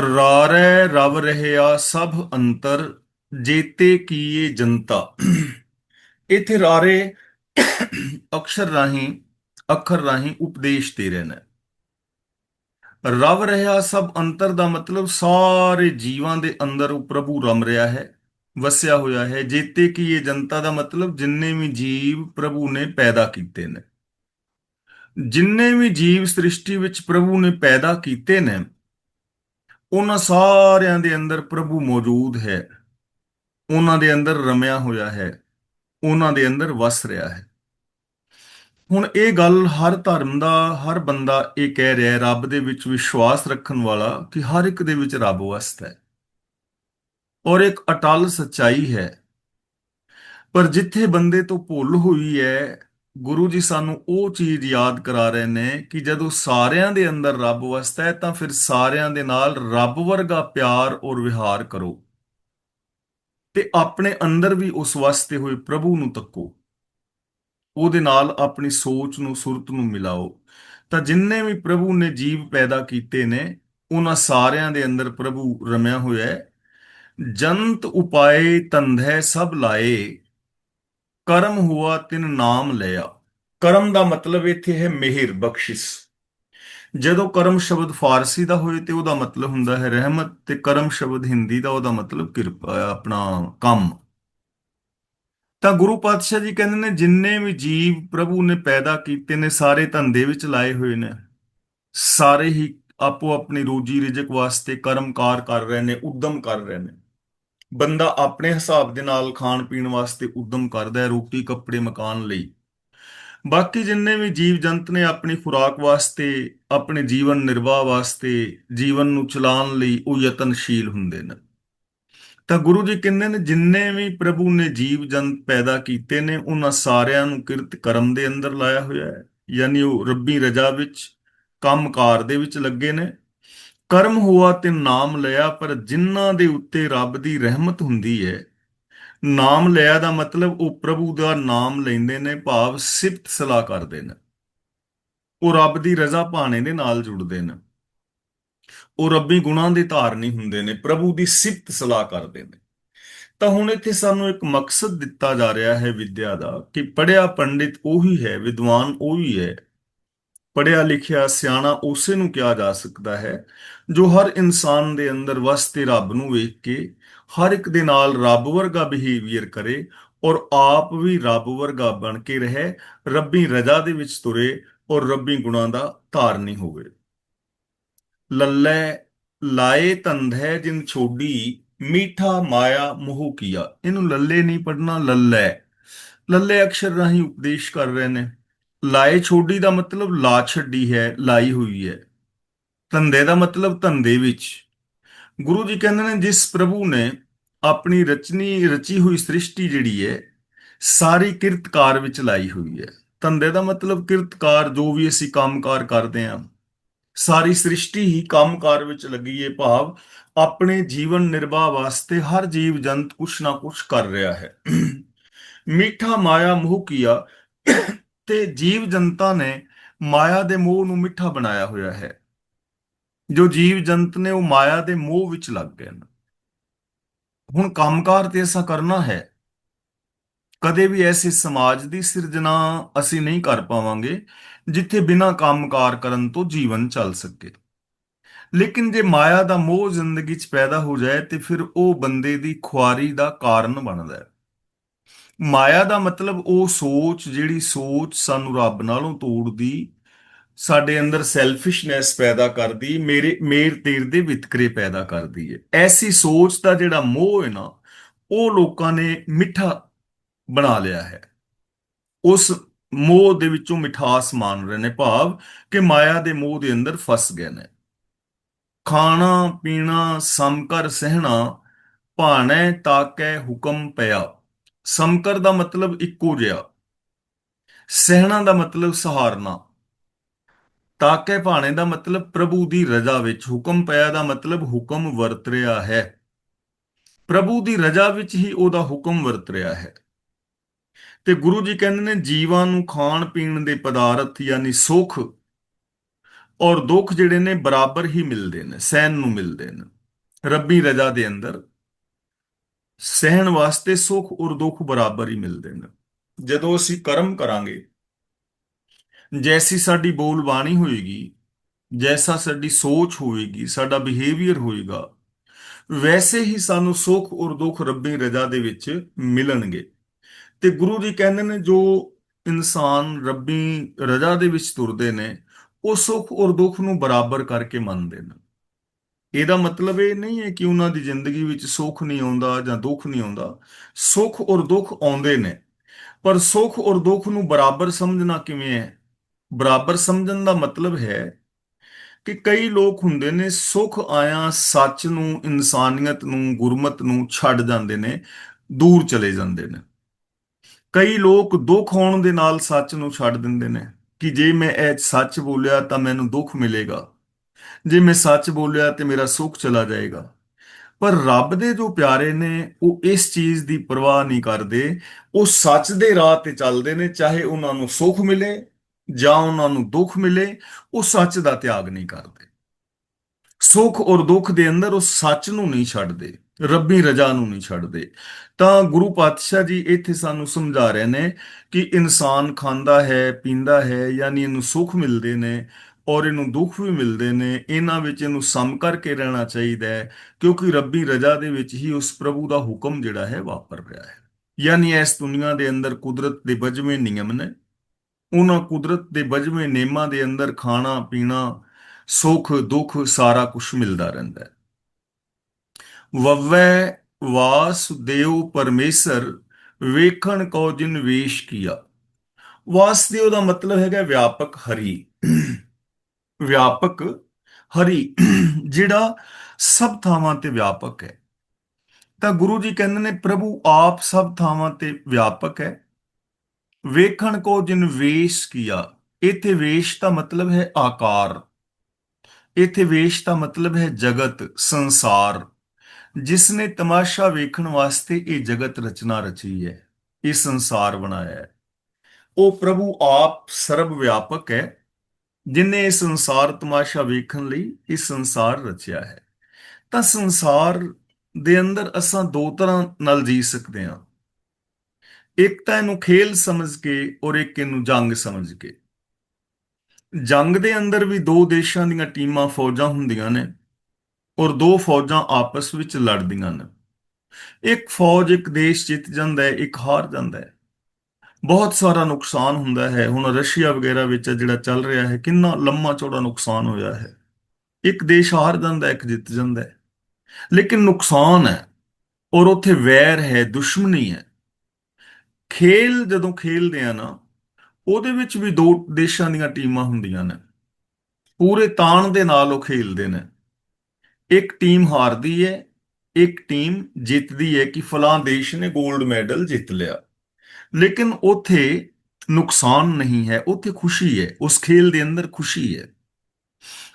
ਰਾਰੈ ਰਵ ਰਹਿਆ ਸਭ ਅੰਤਰ, ਜੇਤੇ ਕੀਏ ਜਨਤਾ। ਇਥੇ ਰਾਰੇ ਅਕਸ਼ਰ ਰਾਹੀਂ, ਅੱਖਰ ਰਾਹੀਂ ਉਪਦੇਸ਼ ਦੇ ਰਹੇ ਨੇ। ਰਵ ਰਿਹਾ ਸਭ ਅੰਤਰ ਦਾ ਮਤਲਬ ਸਾਰੇ ਜੀਵਾਂ ਦੇ ਅੰਦਰ ਉਹ ਪ੍ਰਭੂ ਰਮ ਰਿਹਾ ਹੈ, ਵਸਿਆ ਹੋਇਆ ਹੈ। ਜੇਤੇ ਕੀ ਇਹ ਜਨਤਾ ਦਾ ਮਤਲਬ ਜਿੰਨੇ ਵੀ ਜੀਵ ਪ੍ਰਭੂ ਨੇ ਪੈਦਾ ਕੀਤੇ ਨੇ। ਜਿੰਨੇ ਵੀ ਜੀਵ ਸ੍ਰਿਸ਼ਟੀ ਵਿੱਚ ਪ੍ਰਭੂ ਨੇ ਪੈਦਾ ਕੀਤੇ ਨੇ ਉਹਨਾਂ ਸਾਰਿਆਂ ਦੇ ਅੰਦਰ ਪ੍ਰਭੂ ਮੌਜੂਦ ਹੈ। ਉਹਨਾਂ ਦੇ ਅੰਦਰ ਰਮਿਆ ਹੋਇਆ ਹੈ। ਉਹਨਾਂ ਦੇ ਅੰਦਰ ਵਸ ਰਿਹਾ ਹੈ। ਹੁਣ ਇਹ ਗੱਲ ਹਰ ਧਰਮ ਦਾ, ਹਰ ਬੰਦਾ ਇਹ ਕਹਿ ਰਿਹਾ ਹੈ, ਰੱਬ ਦੇ ਵਿੱਚ ਵਿਸ਼ਵਾਸ ਰੱਖਣ ਵਾਲਾ ਕਿ ਹਰ ਇੱਕ ਦੇ ਵਿੱਚ ਰੱਬ ਵਸਦਾ ਹੈ। ਔਰ ਇੱਕ ਅਟਲ ਸੱਚਾਈ ਹੈ। ਪਰ ਜਿੱਥੇ ਬੰਦੇ ਤੋਂ ਭੁੱਲ ਹੋਈ ਹੈ ਗੁਰੂ ਜੀ ਸਾਨੂੰ ਉਹ ਚੀਜ਼ ਯਾਦ ਕਰਾ ਰਹੇ ਨੇ ਕਿ ਜਦੋਂ ਸਾਰਿਆਂ ਦੇ ਅੰਦਰ ਰੱਬ ਵਸਦਾ ਹੈ, ਤਾਂ ਫਿਰ ਸਾਰਿਆਂ ਦੇ ਨਾਲ ਰੱਬ ਵਰਗਾ ਪਿਆਰ ਔਰ ਵਿਹਾਰ ਕਰੋ। ਤੇ ਆਪਣੇ ਅੰਦਰ ਵੀ ਉਸ ਵਸਦੇ ਹੋਏ ਪ੍ਰਭੂ ਨੂੰ ਤੱਕੋ। ਉਹਦੇ ਨਾਲ ਆਪਣੀ ਸੋਚ ਨੂੰ, ਸੁਰਤ ਨੂੰ ਮਿਲਾਓ। ਤਾਂ ਜਿੰਨੇ ਵੀ ਪ੍ਰਭੂ ਨੇ ਜੀਵ ਪੈਦਾ ਕੀਤੇ ਨੇ, ਉਹਨਾਂ ਸਾਰਿਆਂ ਦੇ ਅੰਦਰ ਪ੍ਰਭੂ ਰਮਿਆ ਹੋਇਆ ਹੈ। ਜੰਤ ਉਪਾਏ ਤੰਧੈ ਸਭ ਲਾਏ। ਕਰਮ ਹੁਆ ਤਿਨ ਨਾਮ ਲਿਆ। ਕਰਮ ਦਾ ਮਤਲਬ ਇੱਥੇ ਹੈ ਮਿਹਰ, ਬਖਸ਼ਿਸ਼। ਜਦੋਂ ਕਰਮ ਸ਼ਬਦ ਫਾਰਸੀ ਦਾ ਹੋਏ ਤੇ ਉਹਦਾ ਮਤਲਬ ਹੁੰਦਾ ਹੈ ਰਹਿਮਤ ਤੇ ਕਰਮ ਸ਼ਬਦ ਹਿੰਦੀ ਦਾ ਉਹਦਾ ਮਤਲਬ ਕਿਰਪਾ ਆਪਣਾ ਕੰਮ। ਤਾਂ ਗੁਰੂ ਪਾਤਸ਼ਾਹ ਜੀ ਕਹਿੰਦੇ ਨੇ, ਜਿੰਨੇ ਵੀ ਜੀਵ ਪ੍ਰਭੂ ਨੇ ਪੈਦਾ ਕੀਤੇ ਨੇ, ਸਾਰੇ ਧੰਦੇ ਵਿੱਚ ਲਾਏ ਹੋਏ ਨੇ। ਸਾਰੇ ਹੀ ਆਪੋ ਆਪਣੀ ਰੋਜੀ ਰਿਜਕ ਵਾਸਤੇ ਕਰਮਕਾਰ ਕਰ ਰਹੇ ਨੇ, ਉਦਮ ਕਰ ਰਹੇ ਨੇ। ਬੰਦਾ ਆਪਣੇ ਹਿਸਾਬ ਦੇ ਨਾਲ ਖਾਣ ਪੀਣ ਵਾਸਤੇ ਉਦਮ ਕਰਦਾ ਹੈ ਰੋਟੀ, ਕੱਪੜੇ, ਮਕਾਨ ਲਈ। ਬਾਕੀ ਜਿੰਨੇ ਵੀ ਜੀਵ ਜੰਤ ਨੇ ਆਪਣੀ ਖੁਰਾਕ ਵਾਸਤੇ, ਆਪਣੇ ਜੀਵਨ ਨਿਰਵਾਹ ਵਾਸਤੇ, ਜੀਵਨ ਨੂੰ ਚਲਾਉਣ ਲਈ ਉਹ ਯਤਨਸ਼ੀਲ ਹੁੰਦੇ ਨੇ। ਤਾਂ ਗੁਰੂ ਜੀ ਕਹਿੰਦੇ ਨੇ, ਜਿੰਨੇ ਵੀ ਪ੍ਰਭੂ ਨੇ ਜੀਵ ਜੰਤ ਪੈਦਾ ਕੀਤੇ ਨੇ, ਉਹਨਾਂ ਸਾਰਿਆਂ ਨੂੰ ਕਿਰਤ ਕਰਮ ਦੇ ਅੰਦਰ ਲਾਇਆ ਹੋਇਆ ਹੈ। ਯਾਨੀ ਉਹ ਰੱਬੀ ਰਜਾ ਵਿੱਚ, ਕੰਮਕਾਰ ਦੇ ਵਿੱਚ ਲੱਗੇ ਨੇ। ਕਰਮ ਹੋਆ ਤੇ ਨਾਮ ਲਿਆ, ਪਰ ਜਿਨ੍ਹਾਂ ਦੇ ਉੱਤੇ ਰੱਬ ਦੀ ਰਹਿਮਤ ਹੁੰਦੀ ਹੈ, ਨਾਮ ਲਿਆ ਦਾ ਮਤਲਬ ਉਹ ਪ੍ਰਭੂ ਦਾ ਨਾਮ ਲੈਂਦੇ ਨੇ, ਭਾਵ ਸਿਫਤ ਸਲਾਹ ਕਰਦੇ ਨੇ। ਉਹ ਰੱਬ ਦੀ ਰਜ਼ਾ ਪਾਣੇ ਦੇ ਨਾਲ ਜੁੜਦੇ ਨੇ। ਉਹ ਰੱਬੀ ਗੁਣਾਂ ਦੇ ਧਾਰਨੀ ਹੁੰਦੇ ਨੇ, ਪ੍ਰਭੂ ਦੀ ਸਿਫਤ ਸਲਾਹ ਕਰਦੇ ਨੇ। ਤਾਂ ਹੁਣ ਇੱਥੇ ਸਾਨੂੰ ਇੱਕ ਮਕਸਦ ਦਿੱਤਾ ਜਾ ਰਿਹਾ ਹੈ ਵਿਦਿਆ ਦਾ, ਕਿ ਪੜਿਆ ਪੰਡਿਤ ਉਹੀ ਹੈ, ਵਿਦਵਾਨ ਉਹੀ ਹੈ ਪੜਿਆ ਲਿਖਿਆ ਸਿਆਣਾ ਉਸੇ ਨੂੰ ਕਿਹਾ ਜਾ ਸਕਦਾ ਹੈ, ਜੋ ਹਰ ਇਨਸਾਨ ਦੇ ਅੰਦਰ ਵਸਤੇ ਰੱਬ ਨੂੰ ਵੇਖ ਕੇ ਹਰ ਇੱਕ ਦੇ ਨਾਲ ਰੱਬ ਵਰਗਾ ਬਿਹੇਵੀਅਰ ਕਰੇ ਔਰ ਆਪ ਵੀ ਰੱਬ ਵਰਗਾ ਬਣ ਕੇ ਰਹੇ, ਰੱਬੀ ਰਜ਼ਾ ਦੇ ਵਿੱਚ ਤੁਰੇ ਔਰ ਰੱਬੀ ਗੁਣਾਂ ਦਾ ਧਾਰਨੀ ਹੋਵੇ। ਲੱਲੇ ਲਾਏ ਤੰਧੈ ਜਿਨ ਛੋਡੀ, ਮੀਠਾ ਮਾਇਆ ਮੋਹ ਕੀਆ। ਇਹਨੂੰ ਲੱਲੇ ਨਹੀਂ ਪੜਨਾ ਲੱਲੇ। ਲੱਲੇ ਅਕਸ਼ਰ ਰਾਹੀਂ ਉਪਦੇਸ਼ ਕਰ ਰਹੇ ਨੇ। ਲਾਏ ਛੋਡੀ ਦਾ ਮਤਲਬ ਲਾ ਛੱਡੀ ਹੈ, ਲਾਈ ਹੋਈ ਹੈ। ਧੰਦੇ ਦਾ ਮਤਲਬ ਧੰਦੇ ਵਿੱਚ। ਗੁਰੂ ਜੀ ਕਹਿੰਦੇ ਨੇ, ਜਿਸ ਪ੍ਰਭੂ ਨੇ ਆਪਣੀ ਰਚਨੀ, ਰਚੀ ਹੋਈ ਸ੍ਰਿਸ਼ਟੀ ਜਿਹੜੀ ਹੈ, ਸਾਰੀ ਕਿਰਤਕਾਰ ਵਿੱਚ ਲਾਈ ਹੋਈ ਹੈ। ਧੰਦੇ ਦਾ ਮਤਲਬ ਕਿਰਤਕਾਰ, ਜੋ ਵੀ ਅਸੀਂ ਕੰਮਕਾਰ ਕਰਦੇ ਆਂ ਸਾਰੀ ਸ੍ਰਿਸ਼ਟੀ ਹੀ ਕੰਮਕਾਰ ਵਿੱਚ ਲੱਗੀ ਹੈ, ਭਾਵ ਆਪਣੇ ਜੀਵਨ ਨਿਰਵਾਹ ਵਾਸਤੇ ਹਰ ਜੀਵ ਜੰਤ ਕੁਛ ਨਾ ਕੁਛ ਕਰ ਰਿਹਾ ਹੈ। ਮਿੱਠਾ ਮਾਇਆ ਮੋਹ ਕੀਆ ਤੇ ਜੀਵ ਜਨਤਾ ਨੇ ਮਾਇਆ ਦੇ ਮੋਹ ਨੂੰ ਮਿੱਠਾ ਬਣਾਇਆ ਹੋਇਆ ਹੈ। ਜੋ ਜੀਵ ਜੰਤ ਨੇ ਉਹ ਮਾਇਆ ਦੇ ਮੋਹ ਵਿੱਚ ਲੱਗ ਗਏ ਨੇ। ਹੁਣ ਕੰਮਕਾਰ ਤੇ ਐਸਾ ਕਰਨਾ ਹੈ। ਕਦੇ ਵੀ ਐਸੇ ਸਮਾਜ ਦੀ ਸਿਰਜਣਾ ਅਸੀਂ ਨਹੀਂ ਕਰ ਪਾਵਾਂਗੇ, ਜਿੱਥੇ ਬਿਨਾਂ ਕੰਮਕਾਰ ਕਰਨ ਤੋਂ ਜੀਵਨ ਚੱਲ ਸਕੇ। ਲੇਕਿਨ ਜੇ ਮਾਇਆ ਦਾ ਮੋਹ ਜ਼ਿੰਦਗੀ 'ਚ ਪੈਦਾ ਹੋ ਜਾਏ, ਤੇ ਫਿਰ ਉਹ ਬੰਦੇ ਦੀ ਖੁਆਰੀ ਦਾ ਕਾਰਨ ਬਣਦਾ ਹੈ। ਮਾਇਆ ਦਾ ਮਤਲਬ ਉਹ ਸੋਚ, ਜਿਹੜੀ ਸੋਚ ਸਾਨੂੰ ਰੱਬ ਨਾਲੋਂ ਤੋੜਦੀ, ਸਾਡੇ ਅੰਦਰ ਸੈਲਫਿਸ਼ਨੈਸ ਪੈਦਾ ਕਰਦੀ, ਮੇਰੇ, ਮੇਰ ਤੇਰ ਦੇ ਵਿਤਕਰੇ ਪੈਦਾ ਕਰਦੀ ਹੈ। ਐਸੀ ਸੋਚ ਦਾ ਜਿਹੜਾ ਮੋਹ ਹੈ ਨਾ, ਉਹ ਲੋਕਾਂ ਨੇ ਮਿੱਠਾ ਬਣਾ ਲਿਆ ਹੈ। ਉਸ ਮੋਹ ਦੇ ਵਿੱਚੋਂ ਮਿਠਾਸ ਮਾਣ ਰਹੇ ਨੇ। ਭਾਵ ਕਿ ਮਾਇਆ ਦੇ ਮੋਹ ਦੇ ਅੰਦਰ ਫਸ ਗਏ ਨੇ। ਖਾਣਾ, ਪੀਣਾ ਸਮਕਰ ਸਹਿਣਾ, ਭਾਣੈ, ਤਾਕੈ, ਹੁਕਮ ਪਿਆ ਸਮਕਰ ਦਾ ਮਤਲਬ ਇੱਕੋ ਜਿਹਾ। ਸਹਿਣਾ ਦਾ ਮਤਲਬ ਸਹਾਰਨਾ। ਤਾਕੇ ਭਾਣੇ ਦਾ ਮਤਲਬ ਪ੍ਰਭੂ ਦੀ ਰਜ਼ਾ ਵਿੱਚ ਹੁਕਮ ਪਿਆ ਦਾ ਮਤਲਬ ਹੁਕਮ ਵਰਤ ਰਿਹਾ ਹੈ। ਪ੍ਰਭੂ ਦੀ ਰਜ਼ਾ ਵਿੱਚ ਹੀ ਉਹਦਾ ਹੁਕਮ ਵਰਤ ਰਿਹਾ ਹੈ। ਤੇ ਗੁਰੂ ਜੀ ਕਹਿੰਦੇ ਨੇ ਜੀਵਾਂ ਨੂੰ ਖਾਣ ਪੀਣ ਦੇ ਪਦਾਰਥ ਯਾਨੀ ਸੁਖ ਔਰ ਦੁੱਖ ਜਿਹੜੇ ਨੇ ਬਰਾਬਰ ਹੀ ਮਿਲਦੇ ਨੇ, ਸਹਿਣ ਨੂੰ ਮਿਲਦੇ ਨੇ। ਰੱਬੀ ਰਜ਼ਾ ਦੇ ਅੰਦਰ ਸਹਿਣ ਵਾਸਤੇ ਸੁੱਖ ਔਰ ਦੁੱਖ ਬਰਾਬਰ ਹੀ ਮਿਲਦੇ ਨੇ। ਜਦੋਂ ਅਸੀਂ ਕਰਮ ਕਰਾਂਗੇ, ਜੈਸੀ ਸਾਡੀ ਬੋਲ ਬਾਣੀ ਹੋਏਗੀ, ਜੈਸਾ ਸਾਡੀ ਸੋਚ ਹੋਏਗੀ, ਸਾਡਾ ਬਿਹੇਵੀਅਰ ਹੋਏਗਾ, ਵੈਸੇ ਹੀ ਸਾਨੂੰ ਸੁੱਖ ਔਰ ਦੁੱਖ ਰੱਬੀ ਰਜ਼ਾ ਦੇ ਵਿੱਚ ਮਿਲਣਗੇ। ਤੇ ਗੁਰੂ ਜੀ ਕਹਿੰਦੇ ਨੇ, ਜੋ ਇਨਸਾਨ ਰੱਬੀ ਰਜ਼ਾ ਦੇ ਵਿੱਚ ਤੁਰਦੇ ਨੇ, ਉਹ ਸੁੱਖ ਔਰ ਦੁੱਖ ਨੂੰ ਬਰਾਬਰ ਕਰਕੇ ਮੰਨਦੇ ਨੇ। ਇਹਦਾ ਮਤਲਬ ਇਹ ਨਹੀਂ ਹੈ ਕਿ ਉਹਨਾਂ ਦੀ ਜ਼ਿੰਦਗੀ ਵਿੱਚ ਸੁੱਖ ਨਹੀਂ ਆਉਂਦਾ ਜਾਂ ਦੁੱਖ ਨਹੀਂ ਆਉਂਦਾ। ਸੁੱਖ ਔਰ ਦੁੱਖ ਆਉਂਦੇ ਨੇ, ਪਰ ਸੁੱਖ ਔਰ ਦੁੱਖ ਨੂੰ ਬਰਾਬਰ ਸਮਝਣਾ ਕਿਵੇਂ ਹੈ? ਬਰਾਬਰ ਸਮਝਣ ਦਾ ਮਤਲਬ ਹੈ ਕਿ ਕਈ ਲੋਕ ਹੁੰਦੇ ਨੇ, ਸੁੱਖ ਆਇਆ ਸੱਚ ਨੂੰ, ਇਨਸਾਨੀਅਤ ਨੂੰ, ਗੁਰਮਤ ਨੂੰ ਛੱਡ ਜਾਂਦੇ ਨੇ, ਦੂਰ ਚਲੇ ਜਾਂਦੇ ਨੇ। ਕਈ ਲੋਕ ਦੁੱਖ ਆਉਣ ਦੇ ਨਾਲ ਸੱਚ ਨੂੰ ਛੱਡ ਦਿੰਦੇ ਨੇ ਕਿ ਜੇ ਮੈਂ ਇਹ ਸੱਚ ਬੋਲਿਆ ਤਾਂ ਮੈਨੂੰ ਦੁੱਖ ਮਿਲੇਗਾ। ਜੇ ਮੈਂ ਸੱਚ ਬੋਲਿਆ ਤੇ ਮੇਰਾ ਸੁੱਖ ਚਲਾ ਜਾਏਗਾ। ਪਰ ਰੱਬ ਦੇ ਜੋ ਪਿਆਰੇ ਨੇ, ਉਹ ਇਸ ਚੀਜ਼ ਦੀ ਪਰਵਾਹ ਨਹੀਂ ਕਰਦੇ। ਉਹ ਸੱਚ ਦੇ ਰਾਹ ਤੇ ਚੱਲਦੇ ਨੇ, ਚਾਹੇ ਉਹਨਾਂ ਨੂੰ ਸੁੱਖ ਮਿਲੇ ਜਾਂ ਉਹਨਾਂ ਨੂੰ ਦੁੱਖ ਮਿਲੇ, ਉਹ ਸੱਚ ਦਾ ਤਿਆਗ ਨਹੀਂ ਕਰਦੇ। ਸੁੱਖ ਔਰ ਦੁੱਖ ਦੇ ਅੰਦਰ ਉਹ ਸੱਚ ਨੂੰ ਨਹੀਂ ਛੱਡਦੇ, ਰੱਬੀ ਰਜ਼ਾ ਨੂੰ ਨਹੀਂ ਛੱਡਦੇ। ਤਾਂ ਗੁਰੂ ਪਾਤਸ਼ਾਹ ਜੀ ਇੱਥੇ ਸਾਨੂੰ ਸਮਝਾ ਰਹੇ ਨੇ ਕਿ ਇਨਸਾਨ ਖਾਂਦਾ ਹੈ, ਪੀਂਦਾ ਹੈ, ਯਾਨੀ ਇਹਨੂੰ ਸੁੱਖ ਮਿਲਦੇ ਨੇ। ਔਰ ਇਹਨੂੰ ਦੁੱਖ ਵੀ ਮਿਲਦੇ ਨੇ, ਇਹਨਾਂ ਵਿੱਚ ਇਹਨੂੰ ਸਮ ਕਰਕੇ ਰਹਿਣਾ ਚਾਹੀਦਾ ਹੈ, ਕਿਉਂਕਿ ਰੱਬੀ ਰਜ਼ਾ ਦੇ ਵਿੱਚ ਹੀ ਉਸ ਪ੍ਰਭੂ ਦਾ ਹੁਕਮ ਜਿਹੜਾ ਹੈ ਵਾਪਰ ਰਿਹਾ ਹੈ। ਯਾਨੀ ਇਸ ਦੁਨੀਆ ਦੇ ਅੰਦਰ ਕੁਦਰਤ ਦੇ ਬਜਵੇਂ ਨਿਯਮ ਨੇ। ਉਹਨਾਂ ਕੁਦਰਤ ਦੇ ਬਜਵੇਂ ਨਿਯਮਾਂ ਦੇ ਅੰਦਰ ਖਾਣਾ, ਪੀਣਾ, ਸੁੱਖ, ਦੁੱਖ, ਸਾਰਾ ਕੁਝ ਮਿਲਦਾ ਰਹਿੰਦਾ ਹੈ। ਵਵੈ ਵਾਸੁਦੇਵ ਪਰਮੇਸ਼ਰ, ਵੇਖਣ ਕੋ ਜਿਨ ਵੇਸ਼ ਕੀਆ। ਵਾਸੁਦੇਵ ਦਾ ਮਤਲਬ ਹੈਗਾ ਵਿਆਪਕ ਹਰੀ। ਵਿਆਪਕ ਹਰੀ ਜਿਹੜਾ ਸਭ ਥਾਵਾਂ ਤੇ ਵਿਆਪਕ ਹੈ। ਤਾਂ ਗੁਰੂ ਜੀ ਕਹਿੰਦੇ ਨੇ, ਪ੍ਰਭੂ ਆਪ ਸਭ ਥਾਵਾਂ ਤੇ ਵਿਆਪਕ ਹੈ। ਵੇਖਣ ਕੋ ਜਿਨ ਵੇਸ਼ ਕੀਆ, ਇਥੇ ਵੇਸ਼ ਦਾ ਮਤਲਬ ਹੈ ਆਕਾਰ। ਇਥੇ ਵੇਸ਼ ਦਾ ਮਤਲਬ ਹੈ ਜਗਤ, ਸੰਸਾਰ। ਜਿਸ ਨੇ ਤਮਾਸ਼ਾ ਵੇਖਣ ਵਾਸਤੇ ਇਹ ਜਗਤ ਰਚਨਾ ਰਚੀ ਹੈ, ਇਹ ਸੰਸਾਰ ਬਣਾਇਆ ਹੈ। ਉਹ ਪ੍ਰਭੂ ਆਪ ਸਰਬ ਵਿਆਪਕ ਹੈ। ਜਿਨੇ ਇਹ ਸੰਸਾਰ ਤਮਾਸ਼ਾ ਵੇਖਣ ਲਈ ਇਹ ਸੰਸਾਰ ਰਚਿਆ ਹੈ, ਤਾਂ ਸੰਸਾਰ ਦੇ ਅੰਦਰ ਅਸਾਂ ਦੋ ਤਰ੍ਹਾਂ ਨਾਲ ਜੀ ਸਕਦੇ ਹਾਂ। ਇੱਕ ਤਾਂ ਇਹਨੂੰ ਖੇਲ ਸਮਝ ਕੇ ਔਰ ਇੱਕ ਇਹਨੂੰ ਜੰਗ ਸਮਝ ਕੇ। ਜੰਗ ਦੇ ਅੰਦਰ ਵੀ ਦੋ ਦੇਸ਼ਾਂ ਦੀਆਂ ਟੀਮਾਂ ਫੌਜਾਂ ਹੁੰਦੀਆਂ ਨੇ ਔਰ ਦੋ ਫੌਜਾਂ ਆਪਸ ਵਿੱਚ ਲੜਦੀਆਂ ਨੇ। ਇੱਕ ਫੌਜ ਇੱਕ ਦੇਸ਼ ਜਿੱਤ ਜਾਂਦਾ ਹੈ, ਇੱਕ ਹਾਰ ਜਾਂਦਾ ਹੈ। ਬਹੁਤ ਸਾਰਾ ਨੁਕਸਾਨ ਹੁੰਦਾ ਹੈ। ਹੁਣ ਰਸ਼ੀਆ ਵਗੈਰਾ ਵਿੱਚ ਜਿਹੜਾ ਚੱਲ ਰਿਹਾ ਹੈ, ਕਿੰਨਾ ਲੰਮਾ ਚੌੜਾ ਨੁਕਸਾਨ ਹੋਇਆ ਹੈ। ਇੱਕ ਦੇਸ਼ ਹਾਰ ਜਾਂਦਾ, ਇੱਕ ਜਿੱਤ ਜਾਂਦਾ ਹੈ। ਲੇਕਿਨ ਨੁਕਸਾਨ ਹੈ ਔਰ ਉੱਥੇ ਵੈਰ ਹੈ, ਦੁਸ਼ਮਣੀ ਹੈ। ਖੇਲ ਜਦੋਂ ਖੇਲਦੇ ਆ ਨਾ, ਉਹਦੇ ਵਿੱਚ ਵੀ ਦੋ ਦੇਸ਼ਾਂ ਦੀਆਂ ਟੀਮਾਂ ਹੁੰਦੀਆਂ ਨੇ। ਪੂਰੇ ਤਾਣ ਦੇ ਨਾਲ ਉਹ ਖੇਲਦੇ ਨੇ। ਇੱਕ ਟੀਮ ਹਾਰਦੀ ਹੈ, ਇੱਕ ਟੀਮ ਜਿੱਤਦੀ ਹੈ ਕਿ ਫਲਾਂ ਦੇਸ਼ ਨੇ 골ਡ ਮੈਡਲ ਜਿੱਤ ਲਿਆ। ਲੇਕਿਨ ਉਥੇ ਨੁਕਸਾਨ ਨਹੀਂ ਹੈ, ਉਥੇ ਖੁਸ਼ੀ ਹੈ, ਉਸ ਖੇਲ ਦੇ ਅੰਦਰ ਖੁਸ਼ੀ ਹੈ।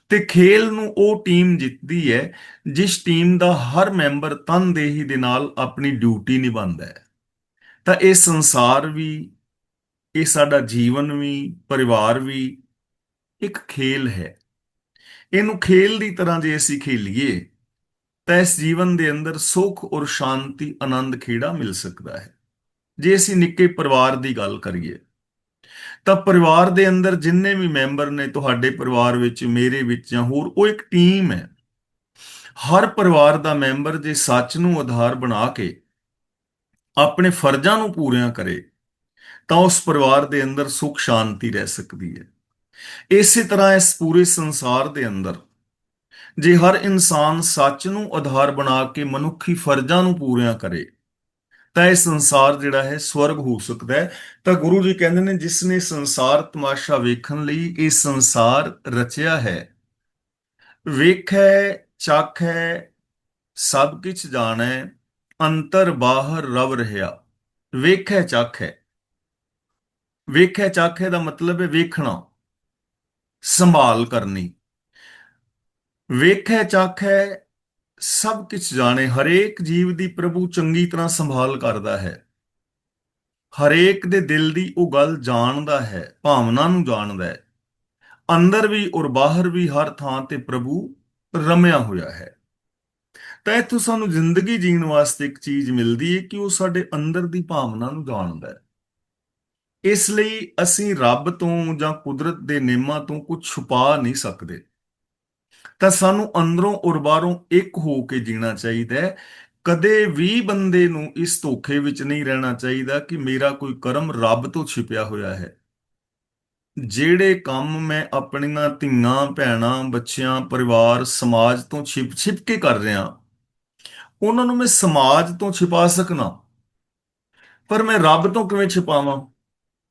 ਤੇ ਖੇਲ ਨੂੰ ਉਹ ਟੀਮ ਜਿੱਤਦੀ ਹੈ, ਜਿਸ ਟੀਮ ਦਾ ਹਰ ਮੈਂਬਰ ਤਨਦੇਹੀ ਦੇ ਨਾਲ ਆਪਣੀ ਡਿਊਟੀ ਨਿਭਾਉਂਦਾ ਹੈ। ਤਾਂ ਇਹ ਸੰਸਾਰ ਵੀ, ਇਹ ਸਾਡਾ ਜੀਵਨ ਵੀ, ਪਰਿਵਾਰ ਵੀ ਇੱਕ ਖੇਲ ਹੈ। ਇਹਨੂੰ ਖੇਲ ਦੀ ਤਰ੍ਹਾਂ ਜੇ ਅਸੀਂ ਖੇਲੀਏ, ਤਾਂ ਇਸ ਜੀਵਨ ਦੇ ਅੰਦਰ ਸੁੱਖ ਔਰ ਸ਼ਾਂਤੀ, ਆਨੰਦ ਖੇੜਾ ਮਿਲ ਸਕਦਾ ਹੈ। ਜੇ ਅਸੀਂ ਨਿੱਕੇ ਪਰਿਵਾਰ ਦੀ ਗੱਲ ਕਰੀਏ, ਤਾਂ ਪਰਿਵਾਰ ਦੇ ਅੰਦਰ ਜਿੰਨੇ ਵੀ ਮੈਂਬਰ ਨੇ ਤੁਹਾਡੇ ਪਰਿਵਾਰ ਵਿੱਚ, ਮੇਰੇ ਵਿੱਚ ਜਾਂ ਹੋਰ, ਉਹ ਇੱਕ ਟੀਮ ਹੈ। ਹਰ ਪਰਿਵਾਰ ਦਾ ਮੈਂਬਰ ਜੇ ਸੱਚ ਨੂੰ ਆਧਾਰ ਬਣਾ ਕੇ ਆਪਣੇ ਫਰਜ਼ਾਂ ਨੂੰ ਪੂਰਿਆਂ ਕਰੇ, ਤਾਂ ਉਸ ਪਰਿਵਾਰ ਦੇ ਅੰਦਰ ਸੁਖ ਸ਼ਾਂਤੀ ਰਹਿ ਸਕਦੀ ਹੈ। ਇਸੇ ਤਰ੍ਹਾਂ ਇਸ ਪੂਰੇ ਸੰਸਾਰ ਦੇ ਅੰਦਰ, ਜੇ ਹਰ ਇਨਸਾਨ ਸੱਚ ਨੂੰ ਆਧਾਰ ਬਣਾ ਕੇ ਮਨੁੱਖੀ ਫਰਜ਼ਾਂ ਨੂੰ ਪੂਰਿਆਂ ਕਰੇ ਤਾਂ ਇਹ ਸੰਸਾਰ ਜਿਹੜਾ ਹੈ ਸਵਰਗ ਹੋ ਸਕਦਾ ਹੈ। ਤਾਂ ਗੁਰੂ ਜੀ ਕਹਿੰਦੇ ਨੇ, ਜਿਸ ਨੇ ਸੰਸਾਰ ਤਮਾਸ਼ਾ ਵੇਖਣ ਲਈ ਇਹ ਸੰਸਾਰ ਰਚਿਆ ਹੈ। ਵੇਖੈ, ਚਾਖੈ, ਸਭ ਕੁਝ ਜਾਣੈ, ਅੰਤਰ ਬਾਹਰ ਰਵ ਰਹਾ ਵੇਖੈ, ਚਾਖੈ। ਵੇਖੈ, ਚਾਖੈ ਦਾ ਮਤਲਬ ਹੈ ਵੇਖਣਾ, ਸੰਭਾਲ ਕਰਨੀ। ਵੇਖੈ, ਚਾਖੈ ਸਭ ਕੁਝ ਜਾਣੇ, ਹਰੇਕ ਜੀਵ ਦੀ ਪ੍ਰਭੂ ਚੰਗੀ ਤਰ੍ਹਾਂ ਸੰਭਾਲ ਕਰਦਾ ਹੈ। ਹਰੇਕ ਦੇ ਦਿਲ ਦੀ ਉਹ ਗੱਲ ਜਾਣਦਾ ਹੈ, ਭਾਵਨਾ ਨੂੰ ਜਾਣਦਾ ਹੈ। ਅੰਦਰ ਵੀ ਔਰ ਬਾਹਰ ਵੀ ਹਰ ਥਾਂ ਤੇ ਪ੍ਰਭੂ ਰਮਿਆ ਹੋਇਆ ਹੈ। ਤਾਂ ਇੱਥੋਂ ਸਾਨੂੰ ਜ਼ਿੰਦਗੀ ਜੀਣ ਵਾਸਤੇ ਇੱਕ ਚੀਜ਼ ਮਿਲਦੀ ਹੈ ਕਿ ਉਹ ਸਾਡੇ ਅੰਦਰ ਦੀ ਭਾਵਨਾ ਨੂੰ ਜਾਣਦਾ ਹੈ। ਇਸ ਲਈ ਅਸੀਂ ਰੱਬ ਤੋਂ ਜਾਂ ਕੁਦਰਤ ਦੇ ਨਿਯਮਾਂ ਤੋਂ ਕੁਝ ਛੁਪਾ ਨਹੀਂ ਸਕਦੇ। ਤਾਂ ਸਾਨੂੰ ਅੰਦਰੋਂ ਔਰ ਬਾਹਰੋਂ ਇੱਕ ਹੋ ਕੇ ਜੀਣਾ ਚਾਹੀਦਾ ਹੈ। ਕਦੇ ਵੀ ਬੰਦੇ ਨੂੰ ਇਸ ਧੋਖੇ ਵਿੱਚ ਨਹੀਂ ਰਹਿਣਾ ਚਾਹੀਦਾ ਕਿ ਮੇਰਾ ਕੋਈ ਕਰਮ ਰੱਬ ਤੋਂ ਛਿਪਿਆ ਹੋਇਆ ਹੈ। ਜਿਹੜੇ ਕੰਮ ਮੈਂ ਆਪਣੀਆਂ ਧੀਆਂ, ਭੈਣਾਂ, ਬੱਚਿਆਂ, ਪਰਿਵਾਰ, ਸਮਾਜ ਤੋਂ ਛਿਪ ਛਿਪ ਕੇ ਕਰ ਰਿਹਾ ਉਹਨਾਂ ਨੂੰ ਮੈਂ ਸਮਾਜ ਤੋਂ ਛਿਪਾ ਸਕਣਾ। ਪਰ ਮੈਂ ਰੱਬ ਤੋਂ ਕਿਵੇਂ ਛਿਪਾਵਾਂ?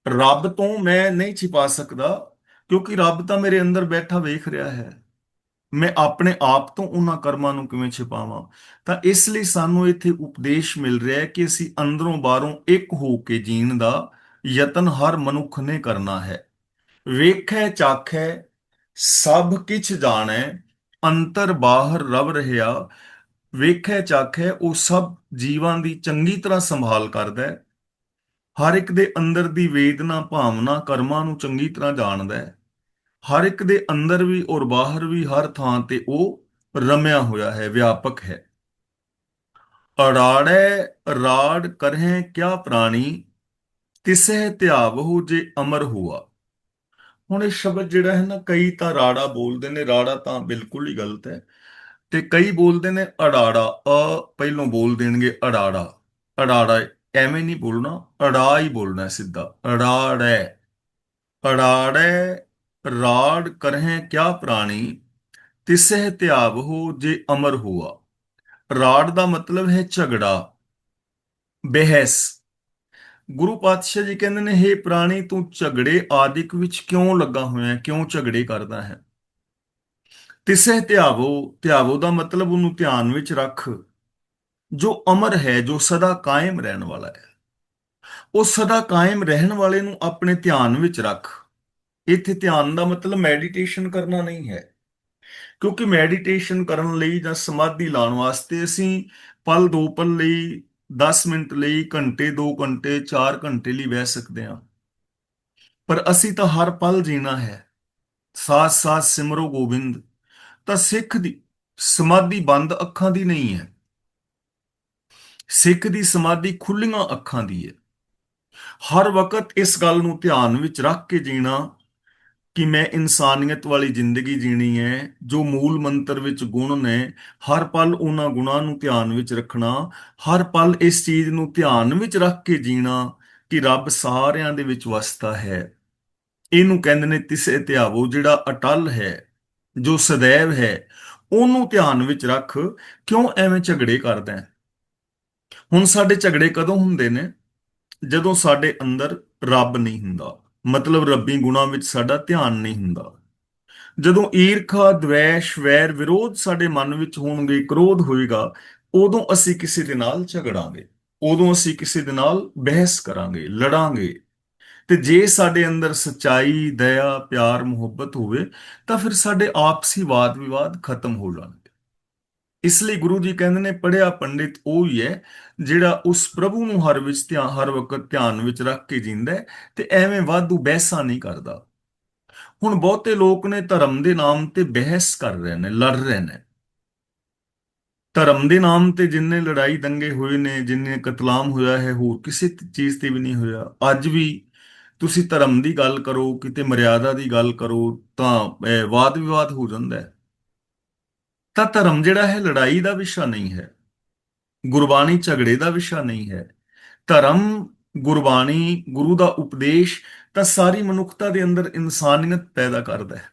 ਰੱਬ ਤੋਂ ਮੈਂ ਨਹੀਂ ਛਿਪਾ ਸਕਦਾ, ਕਿਉਂਕਿ ਰੱਬ ਤਾਂ ਮੇਰੇ ਅੰਦਰ ਬੈਠਾ ਵੇਖ ਰਿਹਾ ਹੈ। ਮੈਂ ਆਪਣੇ ਆਪ ਤੋਂ ਉਹਨਾਂ ਕਰਮਾਂ ਨੂੰ ਕਿਵੇਂ ਛਿਪਾਵਾਂ? ਤਾਂ ਇਸ ਲਈ ਸਾਨੂੰ ਇੱਥੇ ਉਪਦੇਸ਼ ਮਿਲ ਰਿਹਾ ਹੈ ਕਿ ਅਸੀਂ ਅੰਦਰੋਂ ਬਾਹਰੋਂ ਇੱਕ ਹੋ ਕੇ ਜੀਣ ਦਾ ਯਤਨ ਹਰ ਮਨੁੱਖ ਨੇ ਕਰਨਾ ਹੈ। ਵੇਖੈ, ਚਾਖੈ, ਸਭ ਕਿਛ ਜਾਣੈ, ਅੰਤਰ ਬਾਹਰ ਰਵ ਰਹਿਆ। ਵੇਖੈ, ਚਾਖੈ, ਉਹ ਸਭ ਜੀਵਾਂ ਦੀ ਚੰਗੀ ਤਰ੍ਹਾਂ ਸੰਭਾਲ ਕਰਦਾ ਹੈ। ਹਰ ਇੱਕ ਦੇ ਅੰਦਰ ਦੀ ਵੇਦਨਾ, ਭਾਵਨਾ, ਕਰਮਾਂ ਨੂੰ ਚੰਗੀ ਤਰ੍ਹਾਂ ਜਾਣਦਾ ਹੈ। ਹਰ ਇੱਕ ਦੇ ਅੰਦਰ ਵੀ ਔਰ ਬਾਹਰ ਵੀ ਹਰ ਥਾਂ ਤੇ ਉਹ ਰਮਿਆ ਹੋਇਆ ਹੈ, ਵਿਆਪਕ ਹੈ। ਅੜਾੜੈ ਰਾੜ ਕਰਹਿ ਕਿਆ ਪ੍ਰਾਣੀ, ਤਿਸਹਿ ਧਿਆਵਹੁ ਜੇ ਅਮਰ ਹੁਆ। ਹੁਣ ਇਹ ਸ਼ਬਦ ਜਿਹੜਾ ਹੈ ਨਾ, ਕਈ ਤਾਂ ਰਾੜਾ ਬੋਲਦੇ ਨੇ, ਰਾੜਾ ਤਾਂ ਬਿਲਕੁਲ ਹੀ ਗਲਤ ਹੈ। ਤੇ ਕਈ ਬੋਲਦੇ ਨੇ ਅੜਾੜਾ, ਅ ਪਹਿਲੋਂ ਬੋਲ ਦੇਣਗੇ ਅੜਾੜਾ। ਅੜਾੜਾ ਐਵੇਂ ਨਹੀਂ ਬੋਲਣਾ, ਅੜਾ ਹੀ ਬੋਲਣਾ ਹੈ ਸਿੱਧਾ। ਅੜਾੜੈ ਅੜਾੜੈ ਰਾੜ ਕਰਹਿ ਕਿਆ ਪ੍ਰਾਣੀ, ਤਿਸਹਿ ਧਿਆਵਹੁ ਜੇ ਅਮਰ ਹੁਆ। ਰਾੜ ਦਾ ਮਤਲਬ ਹੈ ਝਗੜਾ, ਬਹਿਸ। ਗੁਰੂ ਪਾਤਸ਼ਾਹ ਜੀ ਕਹਿੰਦੇ ਨੇ हे ਪ੍ਰਾਣੀ, ਤੂੰ ਝਗੜੇ ਆਦਿਕ ਵਿੱਚ ਕਿਉਂ ਲੱਗਾ ਹੋਇਆ ਕਿਉਂ ਝਗੜੇ ਕਰਦਾ ਹੈ? ਤਿਸਹਿ ਧਿਆਵੋ ਧਿਆਵੋ ਦਾ ਮਤਲਬ ਉਹਨੂੰ ਧਿਆਨ ਵਿੱਚ ਰੱਖ। ਜੋ ਅਮਰ ਹੈ, ਜੋ ਸਦਾ ਕਾਇਮ ਰਹਿਣ ਵਾਲਾ ਹੈ। ਉਹ ਸਦਾ ਕਾਇਮ ਰਹਿਣ ਵਾਲੇ ਨੂੰ ਆਪਣੇ ਧਿਆਨ ਵਿੱਚ ਰੱਖ। ਇੱਥੇ ਧਿਆਨ ਦਾ ਮਤਲਬ ਮੈਡੀਟੇਸ਼ਨ ਕਰਨਾ ਨਹੀਂ ਹੈ। ਕਿਉਂਕਿ ਮੈਡੀਟੇਸ਼ਨ ਕਰਨ ਲਈ ਜਾਂ ਸਮਾਧੀ ਲਾਉਣ ਵਾਸਤੇ ਅਸੀਂ ਪਲ ਦੋ ਪਲ ਲਈ 10 ਮਿੰਟ ਲਈ, ਘੰਟੇ 2 ਘੰਟੇ 4 ਘੰਟੇ ਲਈ ਬਹਿ ਸਕਦੇ ਹਾਂ। ਪਰ ਅਸੀਂ ਤਾਂ ਹਰ ਪਲ ਜੀਣਾ ਹੈ। ਸਾਥ ਸਾਥ ਸਿਮਰੋ ਗੋਬਿੰਦ, ਤਾਂ ਸਿੱਖ ਦੀ ਸਮਾਧੀ ਬੰਦ ਅੱਖਾਂ ਦੀ ਨਹੀਂ ਹੈ। ਸਿੱਖ ਦੀ ਸਮਾਧੀ ਖੁੱਲੀਆਂ ਅੱਖਾਂ ਦੀ ਹੈ। ਹਰ ਵਕਤ ਇਸ ਗੱਲ ਨੂੰ ਧਿਆਨ ਵਿੱਚ ਰੱਖ ਕੇ ਜੀਣਾ ਕਿ ਮੈਂ ਇਨਸਾਨੀਅਤ ਵਾਲੀ ਜ਼ਿੰਦਗੀ ਜੀਣੀ ਹੈ, ਜੋ ਮੂਲ ਮੰਤਰ ਵਿੱਚ ਗੁਣ ਨੇ, ਹਰ ਪਲ ਉਹਨਾਂ ਗੁਣਾਂ ਨੂੰ ਧਿਆਨ ਵਿੱਚ ਰੱਖਣਾ, ਹਰ ਪਲ ਇਸ ਚੀਜ਼ ਨੂੰ ਧਿਆਨ ਵਿੱਚ ਰੱਖ ਕੇ ਜੀਣਾ ਕਿ ਰੱਬ ਸਾਰਿਆਂ ਦੇ ਵਿੱਚ ਵਸਦਾ ਹੈ। ਇਹਨੂੰ ਕਹਿੰਦੇ ਨੇ ਤਿਸੇ ਧਿਆਵੋ, ਜਿਹੜਾ ਅਟਲ ਹੈ, ਜੋ ਸदैव ਹੈ, ਉਹਨੂੰ ਧਿਆਨ ਵਿੱਚ ਰੱਖ, ਕਿਉਂ ਐਵੇਂ ਝਗੜੇ ਕਰਦਾ ਹੈ? ਹੁਣ ਸਾਡੇ ਝਗੜੇ ਕਦੋਂ ਹੁੰਦੇ ਨੇ? ਜਦੋਂ ਸਾਡੇ ਅੰਦਰ ਰੱਬ ਨਹੀਂ ਹੁੰਦਾ। ਮਤਲਬ ਰੱਬੀ ਗੁਣਾਂ ਵਿੱਚ ਸਾਡਾ ਧਿਆਨ ਨਹੀਂ ਹੁੰਦਾ। ਜਦੋਂ ਈਰਖਾ ਦ્વੈਸ਼ ਵੈਰ ਵਿਰੋਧ ਸਾਡੇ ਮਨ ਵਿੱਚ ਹੋਣਗੇ, ਕ੍ਰੋਧ ਹੋਏਗਾ, ਉਦੋਂ ਅਸੀਂ ਕਿਸੇ ਦੇ ਨਾਲ ਝਗੜਾਂਗੇ, ਉਦੋਂ ਅਸੀਂ ਕਿਸੇ ਦੇ ਨਾਲ ਬਹਿਸ ਕਰਾਂਗੇ, ਲੜਾਂਗੇ। ਤੇ ਜੇ ਸਾਡੇ ਅੰਦਰ ਸਚਾਈ, ਦਇਆ, ਪਿਆਰ, ਮੁਹੱਬਤ ਹੋਵੇ, ਤਾਂ ਫਿਰ ਸਾਡੇ ਆਪਸੀ ਵਾਦ ਵਿਵਾਦ ਖਤਮ ਹੋ ਜਾਣਗੇ। ਇਸ ਲਈ ਗੁਰੂ ਜੀ ਕਹਿੰਦੇ ਨੇ ਪੜਿਆ ਪੰਡਿਤ ਉਹ ਹੀ ਹੈ ਜਿਹੜਾ ਉਸ ਪ੍ਰਭੂ ਨੂੰ ਹਰ ਵਿੱਚ ਧਿਆਨ ਹਰ ਵਕਤ ਧਿਆਨ ਵਿੱਚ ਰੱਖ ਕੇ ਜਿੰਦਾ ਹੈ ਤੇ ਐਵੇਂ ਵਾਧੂ ਬਹਿਸਾਂ ਨਹੀਂ ਕਰਦਾ। ਹੁਣ ਬਹੁਤੇ ਲੋਕ ਨੇ ਧਰਮ ਦੇ ਨਾਮ ਤੇ ਬਹਿਸ ਕਰ ਰਹੇ ਨੇ, ਲੜ ਰਹੇ ਨੇ। ਧਰਮ ਦੇ ਨਾਮ ਤੇ ਜਿੰਨੇ ਲੜਾਈ ਦੰਗੇ ਹੋਏ ਨੇ, ਜਿੰਨੇ ਕਤਲਾਮ ਹੋਇਆ ਹੈ, ਹੋਰ ਕਿਸੇ ਚੀਜ਼ ਤੇ ਵੀ ਨਹੀਂ ਹੋਇਆ। ਅੱਜ ਵੀ ਤੁਸੀਂ ਧਰਮ ਦੀ ਗੱਲ ਕਰੋ, ਕਿਤੇ ਮਰਿਆਦਾ ਦੀ ਗੱਲ ਕਰੋ, ਤਾਂ ਵਾਦ ਵਿਵਾਦ ਹੋ ਜਾਂਦਾ ਹੈ। ਤਾਂ ਧਰਮ ਜਿਹੜਾ ਹੈ ਲੜਾਈ ਦਾ ਵਿਸ਼ਾ ਨਹੀਂ ਹੈ। ਗੁਰਬਾਣੀ ਝਗੜੇ ਦਾ ਵਿਸ਼ਾ ਨਹੀਂ ਹੈ। ਧਰਮ, ਗੁਰਬਾਣੀ, ਗੁਰੂ ਦਾ ਉਪਦੇਸ਼ ਤਾਂ ਸਾਰੀ ਮਨੁੱਖਤਾ ਦੇ ਅੰਦਰ ਇਨਸਾਨੀਅਤ ਪੈਦਾ ਕਰਦਾ ਹੈ।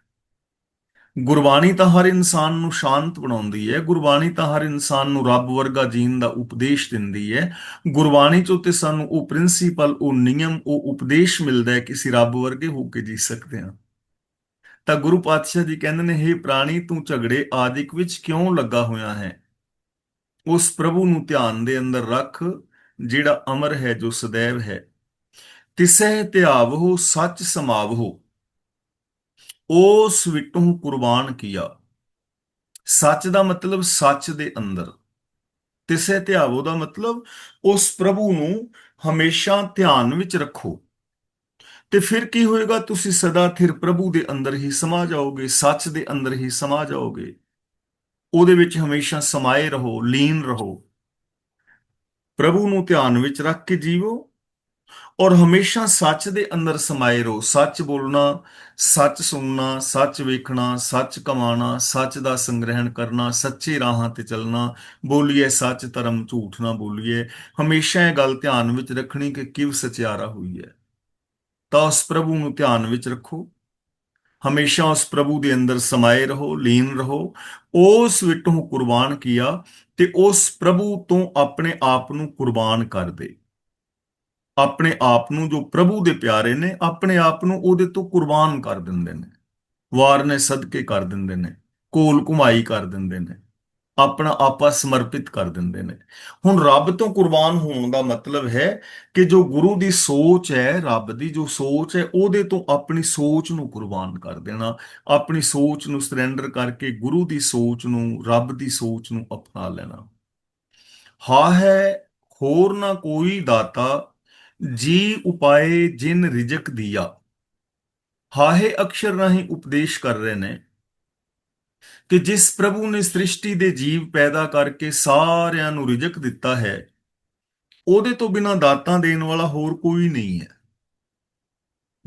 ਗੁਰਬਾਣੀ ਤਾਂ ਹਰ ਇਨਸਾਨ ਨੂੰ ਸ਼ਾਂਤ ਬਣਾਉਂਦੀ ਹੈ। ਗੁਰਬਾਣੀ ਤਾਂ ਹਰ ਇਨਸਾਨ ਨੂੰ ਰੱਬ ਵਰਗਾ ਜੀਣ ਦਾ ਉਪਦੇਸ਼ ਦਿੰਦੀ ਹੈ। ਗੁਰਬਾਣੀ ਚੋਂ ਤੇ ਸਾਨੂੰ ਉਹ ਪ੍ਰਿੰਸੀਪਲ, ਉਹ ਨਿਯਮ, ਉਹ ਉਪਦੇਸ਼ ਮਿਲਦਾ ਹੈ ਕਿ ਅਸੀਂ ਰੱਬ ਵਰਗੇ ਹੋ ਕੇ ਜੀ ਸਕਦੇ ਹਾਂ। ਤਾਂ ਗੁਰੂ ਪਾਤਸ਼ਾਹ ਜੀ ਕਹਿੰਦੇ ਨੇ हे ਪ੍ਰਾਣੀ, ਤੂੰ ਝਗੜੇ ਆਦਿਕ ਵਿੱਚ ਕਿਉਂ ਲੱਗਾ ਹੋਇਆ ਹੈ? ਉਸ ਪ੍ਰਭੂ ਨੂੰ ਧਿਆਨ ਦੇ ਅੰਦਰ ਰੱਖ, ਜਿਹੜਾ ਅਮਰ ਹੈ, ਜੋ ਸਦੈਵ ਹੈ। ਤਿਸਹਿ ਧਿਆਵਹੁ, ਸੱਚ ਸਮਾਵ ਹੋ ਉਸ ਵਿਟੂ ਕੁਰਬਾਨ ਕੀਆ। ਸੱਚ ਦਾ ਮਤਲਬ ਸੱਚ ਦੇ ਅੰਦਰ। ਤਿਸਹਿ ਧਿਆਵੋ ਦਾ ਮਤਲਬ ਉਸ ਪ੍ਰਭੂ ਨੂੰ ਹਮੇਸ਼ਾ ਧਿਆਨ ਵਿੱਚ ਰੱਖੋ। ਤੇ ਫਿਰ ਕੀ ਹੋਏਗਾ? ਤੁਸੀਂ ਸਦਾ ਥਿਰ ਪ੍ਰਭੂ ਦੇ ਅੰਦਰ ਹੀ ਸਮਾ ਜਾਓਗੇ, ਸੱਚ ਦੇ ਅੰਦਰ ਹੀ ਸਮਾ ਜਾਓਗੇ। ਉਹਦੇ ਵਿੱਚ ਹਮੇਸ਼ਾ ਸਮਾਏ ਰਹੋ, ਲੀਨ ਰਹੋ। ਪ੍ਰਭੂ ਨੂੰ ਧਿਆਨ ਵਿੱਚ ਰੱਖ ਕੇ ਜੀਵੋ ਔਰ ਹਮੇਸ਼ਾ ਸੱਚ ਦੇ ਅੰਦਰ ਸਮਾਏ ਰਹੋ। ਸੱਚ ਬੋਲਣਾ, ਸੱਚ ਸੁਣਨਾ, ਸੱਚ ਵੇਖਣਾ, ਸੱਚ ਕਮਾਣਾ ਸੱਚ ਦਾ ਸੰਗ੍ਰਹਿਣ ਕਰਨਾ, ਸੱਚੇ ਰਾਹਾਂ ਤੇ ਚੱਲਣਾ, ਬੋਲੀਏ ਸੱਚ ਧਰਮ ਝੂਠ ਨਾ ਬੋਲੀਏ। ਹਮੇਸ਼ਾ ਇਹ ਗੱਲ ਧਿਆਨ ਵਿੱਚ ਰੱਖਣੀ ਕਿ ਕਿਵ ਸਚਿਆਰਾ ਹੋਈ ਹੈ ਤਾਂ ਉਸ ਪ੍ਰਭੂ ਨੂੰ ਧਿਆਨ ਵਿੱਚ ਰੱਖੋ। ਹਮੇਸ਼ਾ ਉਸ ਪ੍ਰਭੂ ਦੇ ਅੰਦਰ ਸਮਾਏ ਰਹੋ, ਲੀਨ ਰਹੋ। ਉਸ ਵਿਟੋਂ ਕੁਰਬਾਨ ਕੀਆ ਤੇ ਉਸ ਪ੍ਰਭੂ ਤੋਂ ਆਪਣੇ ਆਪ ਨੂੰ ਕੁਰਬਾਨ ਕਰ ਦੇ। ਆਪਣੇ ਆਪ ਨੂੰ ਜੋ ਪ੍ਰਭੂ ਦੇ ਪਿਆਰੇ ਨੇ, ਆਪਣੇ ਆਪ ਨੂੰ ਉਹਦੇ ਤੋਂ ਕੁਰਬਾਨ ਕਰ ਦਿੰਦੇ ਨੇ। ਵਾਰ ਨੇ ਸਦਕੇ ਕਰ ਦਿੰਦੇ ਨੇ, ਕੋਲ ਘੁਮਾਈ ਕਰ ਦਿੰਦੇ ਨੇ। ਆਪਣਾ ਆਪਾ ਸਮਰਪਿਤ ਕਰ ਦਿੰਦੇ ਨੇ। ਹੁਣ ਰੱਬ ਤੋਂ ਕੁਰਬਾਨ ਹੋਣ ਦਾ ਮਤਲਬ ਹੈ ਕਿ ਜੋ ਗੁਰੂ ਦੀ ਸੋਚ ਹੈ, ਰੱਬ ਦੀ ਜੋ ਸੋਚ ਹੈ, ਉਹਦੇ ਤੋਂ ਆਪਣੀ ਸੋਚ ਨੂੰ ਕੁਰਬਾਨ ਕਰ ਦੇਣਾ, ਆਪਣੀ ਸੋਚ ਨੂੰ ਸਰੈਂਡਰ ਕਰਕੇ ਗੁਰੂ ਦੀ ਸੋਚ ਨੂੰ, ਰੱਬ ਦੀ ਸੋਚ ਨੂੰ ਅਪਣਾ ਲੈਣਾ। ਹਾ ਹੈ, ਹੋਰ ਨਾ ਕੋਈ ਦਾਤਾ ਜੀ ਉਪਾਏ ਜਿਨ ਰਿਜਕ ਦਿਆ। ਹਾਹੇ ਅਕਸ਼ਰ ਰਾਹੀਂ ਉਪਦੇਸ਼ ਕਰ ਰਹੇ ਨੇ ਕਿ ਜਿਸ ਪ੍ਰਭੂ ਨੇ ਸ੍ਰਿਸ਼ਟੀ ਦੇ ਜੀਵ ਪੈਦਾ ਕਰਕੇ ਸਾਰਿਆਂ ਨੂੰ ਰਿਜਕ ਦਿੱਤਾ ਹੈ, ਉਹਦੇ ਤੋਂ ਬਿਨਾ ਦਾਤਾਂ ਦੇਣ ਵਾਲਾ ਹੋਰ ਕੋਈ ਨਹੀਂ ਹੈ।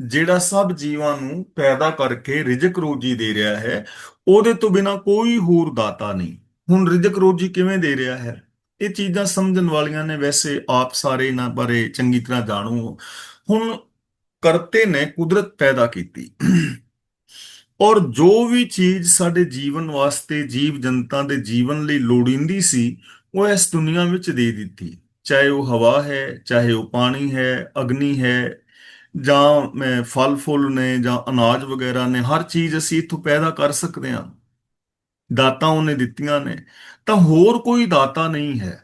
ਜਿਹੜਾ ਸਭ ਜੀਵਾਂ ਨੂੰ ਪੈਦਾ ਕਰਕੇ ਰਿਜਕ ਰੋਜੀ ਦੇ ਰਿਹਾ ਹੈ, ਉਹਦੇ ਤੋਂ ਬਿਨਾ ਕੋਈ ਹੋਰ ਦਾਤਾ ਨਹੀਂ। ਹੁਣ ਰਿਜਕ ਰੋਜੀ ਕਿਵੇਂ ਦੇ ਰਿਹਾ ਹੈ? ਇਹ ਚੀਜ਼ਾਂ ਸਮਝਣ ਵਾਲੀਆਂ ਨੇ ਵੈਸੇ ਆਪ ਸਾਰੇ ਇਹਨਾਂ ਬਾਰੇ ਚੰਗੀ ਤਰ੍ਹਾਂ ਜਾਣੂ। ਹੁਣ ਕਰਤੇ ਨੇ ਕੁਦਰਤ ਪੈਦਾ ਕੀਤੀ। ਔਰ ਜੋ ਵੀ ਚੀਜ਼ ਸਾਡੇ ਜੀਵਨ ਵਾਸਤੇ, ਜੀਵ ਜਨਤਾ ਦੇ ਜੀਵਨ ਲਈ ਲੋੜੀਂਦੀ ਸੀ, ਉਹ ਇਸ ਦੁਨੀਆ ਵਿੱਚ ਦੇ ਦਿੱਤੀ। ਚਾਹੇ ਉਹ ਹਵਾ ਹੈ, ਚਾਹੇ ਉਹ ਪਾਣੀ ਹੈ, ਅਗਨੀ ਹੈ, ਜਾਂ ਫਲ ਫੁੱਲ ਨੇ, ਜਾਂ ਅਨਾਜ ਵਗੈਰਾ ਨੇ, ਹਰ ਚੀਜ਼ ਅਸੀਂ ਇੱਥੋਂ ਪੈਦਾ ਕਰ ਸਕਦੇ ਹਾਂ। ਦਾਤਾਂ ਉਹਨੇ ਦਿੱਤੀਆਂ ਨੇ। ਤਾਂ ਹੋਰ ਕੋਈ ਦਾਤਾ ਨਹੀਂ ਹੈ।